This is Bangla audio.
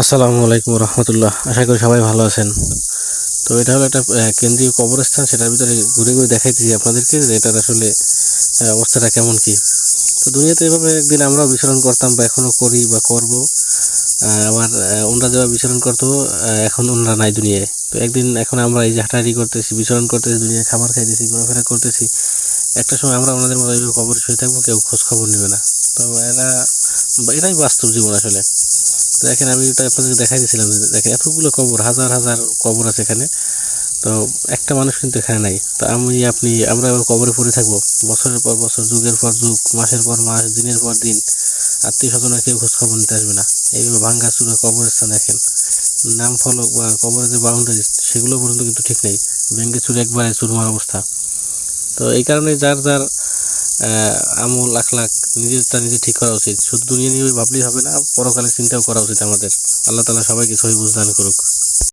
আসসালামু আলাইকুম রহমতুল্লাহ। আশা করি সবাই ভালো আছেন। তো এটা হলো একটা কেন্দ্রীয় কবরস্থান, সেটার ভিতরে ঘুরে ঘুরে দেখাইতেছি আপনাদেরকে যে এটার আসলে অবস্থাটা কেমন কি। তো দুনিয়াতে এভাবে একদিন আমরাও বিচরণ করতাম বা এখনও করি বা করব। আবার ওনরা যেভাবে বিচরণ করতো এখন ওনরা নাই দুনিয়ায়। তো একদিন এখন আমরা এই যে হাঁটাহাঁটি করতেছি, বিচরণ করতেছি, দুনিয়ায় খাবার খাইতেছি, ঘোরাফেরা করতেছি, একটা সময় আমরা ওনাদের মতো এইভাবে কবরে শুয়ে থাকব, কেউ খোঁজ খবর নেবে না। তো এরা এটাই বাস্তব জীবন আসলে। তো দেখেন আমি তো আপনাদেরকে দেখাই দিয়েছিলাম দেখেন এতগুলো কবর, হাজার হাজার কবর আছে এখানে। তো একটা মানুষ কিন্তু এখানে নাই। তো আমি, আপনি, আমরা এবার কবরে পড়ে থাকব। বছরের পর বছর, যুগের পর যুগ, মাসের পর মাস, দিনের পর দিন, আত্মীয় স্বজনের কেউ খোঁজ খবর নিতে আসবে না। এইভাবে ভাঙ্গা চুরা কবরস্থান দেখেন। নাম ফলক বা কবরের যে বাউন্ডারি সেগুলো পর্যন্ত কিন্তু ঠিক নেই। ভেঙ্গে চুরে একবারে চুরমার অবস্থা। তো এই কারণে যার যার আমল আখলাক নিজেরটা নিজে ঠিক করা উচিত। শুধু দুনিয়া নিয়ে ভাবলেই হবে না পরকালে চিন্তাও করা উচিত আমাদের। আল্লাহ তালা সবাইকে সহি বুঝদান করুক।